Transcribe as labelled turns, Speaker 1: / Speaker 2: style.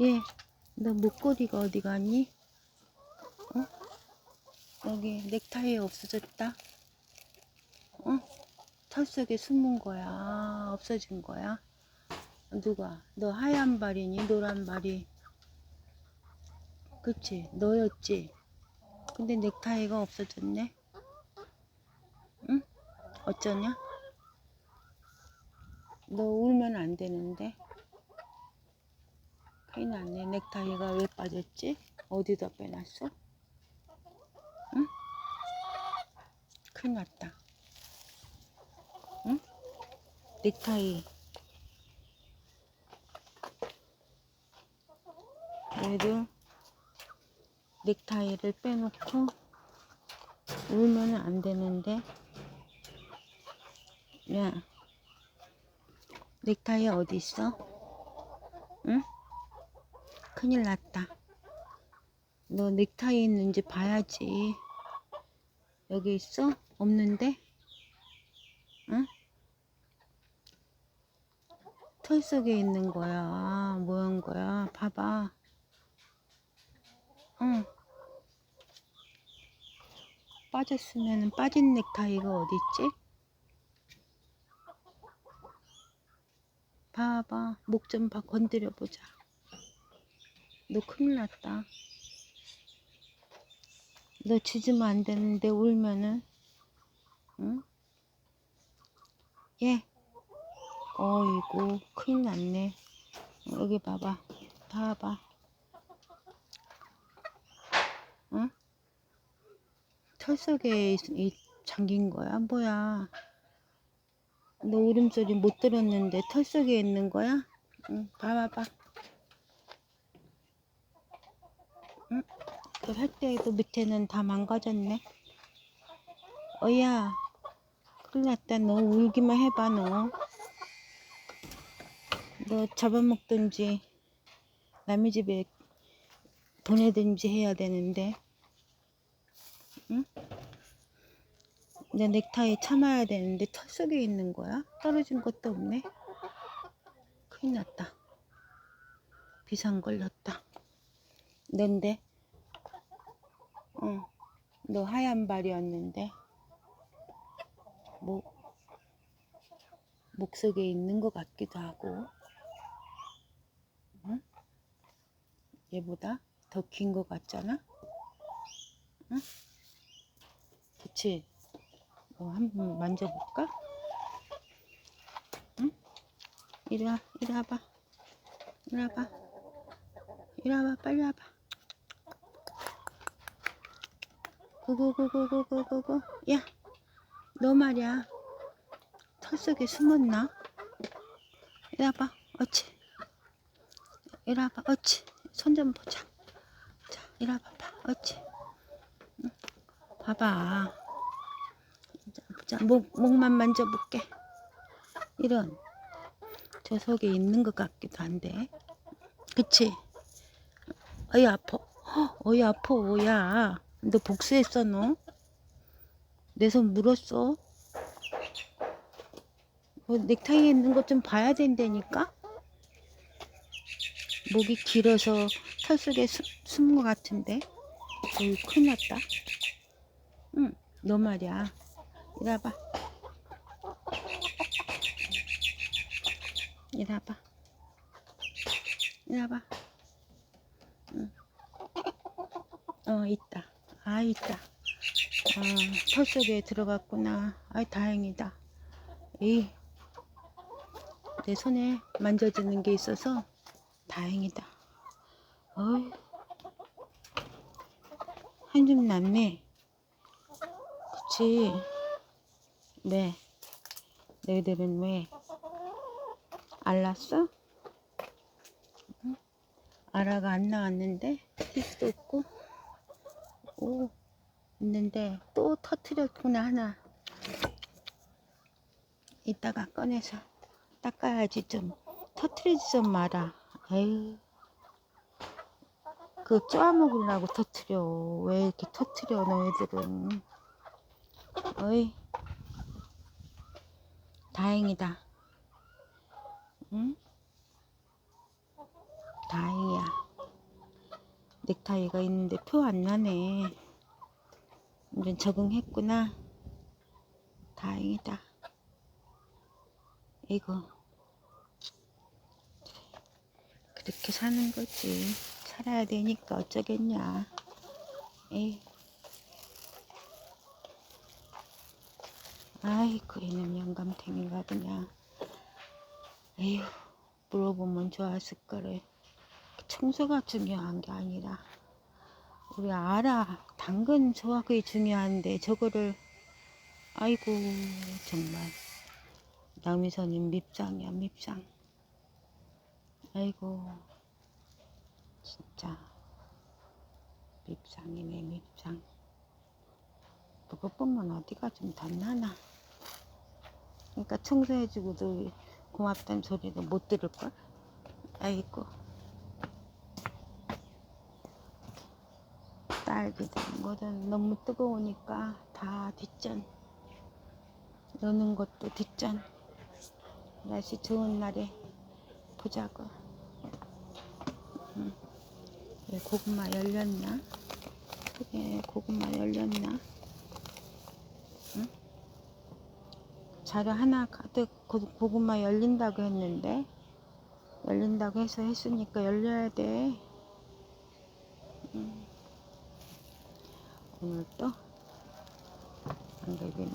Speaker 1: 얘, 너 목걸이가 어디 갔니? 어? 여기 넥타이 없어졌다. 어? 털 속에 숨은 거야. 없어진 거야. 누가? 너 하얀 발이니? 노란 발이? 그치? 너였지? 근데 넥타이가 없어졌네? 응? 어쩌냐? 너 울면 안 되는데? 큰일 났네. 넥타이가 왜 빠졌지? 어디다 빼놨어? 응? 큰일 났다. 응? 넥타이. 얘를 넥타이를 빼놓고 울면 안 되는데. 야, 넥타이 어디 있어? 응? 큰일 났다. 너 넥타이 있는지 봐야지. 여기 있어? 없는데? 응? 털 속에 있는 거야. 뭐한 거야? 봐봐. 응. 빠졌으면 빠진 넥타이가 어딨지? 봐봐. 목 좀 봐. 건드려 보자. 너 큰일 났다. 너 짖으면 안 되는데 울면은 응? 예. 어이구 큰일 났네. 여기 봐봐. 봐봐. 응? 털 속에 잠긴 거야? 뭐야? 너 울음소리 못 들었는데 털 속에 있는 거야? 응, 봐봐봐. 응? 그할 때도 밑에는 다 망가졌네. 어야, 큰일 났다. 너 울기만 해봐, 너. 너 잡아먹든지, 남의 집에 보내든지 해야 되는데. 응? 내 넥타이 참아야 되는데 털 속에 있는 거야? 떨어진 것도 없네. 큰일 났다. 비상 걸렸다. 넌데? 어, 너 하얀 발이었는데 목, 목 속에 있는 것 같기도 하고 응? 얘보다 더 긴 것 같잖아? 응? 그치? 너 한번 만져볼까? 응? 이리 와, 이리 와봐. 이리 와봐. 이리 와봐, 빨리 와봐. 구구구구구구구구. 야, 너 말이야. 털 속에 숨었나? 이리 와봐. 어치. 이리 와봐. 어치. 손좀 보자. 자, 이리 와봐. 응. 봐봐. 자, 목, 목만 만져볼게. 이런. 저 속에 있는 것 같기도 한데. 그치? 어이. 헉, 어이, 아파. 야. 너 복수했어, 너? 내 손 물었어? 뭐, 넥타이에 있는 것 좀 봐야 된다니까? 목이 길어서 털 속에 숨, 숨은 것 같은데? 어이, 큰일 났다. 응, 너 말이야. 이리 와봐. 이리 와봐. 이리 와봐. 응. 어, 있다. 아, 있다. 아, 털 속에 들어갔구나. 아이, 다행이다. 에이, 내 손에 만져지는 게 있어서 다행이다. 어이, 한줌 났네. 그치. 왜? 너희들은 왜? 알랐어? 응? 아라가 안 나왔는데? 티스도 없고? 오, 있는데 또 터트렸구나, 하나. 이따가 꺼내서 닦아야지 좀. 터트리지 좀 마라. 에휴. 그거 쪼아먹으려고 터트려. 왜 이렇게 터트려, 너희들은. 어이. 다행이다. 응? 다행이야. 넥타이가 있는데 표 안 나네. 완전 적응했구나. 다행이다. 이거 그렇게 사는 거지. 살아야 되니까 어쩌겠냐. 에이. 아이고 이놈 영감탱이가 그냥 에휴 물어보면 좋았을 거래 청소가 중요한 게 아니라 우리 알아. 당근 소화가 중요한데 저거를 아이고 정말. 남이선님 밉상이야 밉상 아이고 진짜. 밉상이네 밉상 그것 보면 어디가 좀 덧나나. 그러니까 청소해주고도 고맙다는 소리도 못 들을걸? 아이고 딸기든 뭐든 너무 뜨거우니까 다 뒷전 여는 것도 뒷전 날씨 좋은 날에 보자고 음. 예, 고구마 열렸나? 그래 고구마 열렸나? 응? 자료 하나 가득 고, 고구마 열린다고 했는데 열린다고 해서 했으니까 열려야 돼 음. 오늘 또 안개비는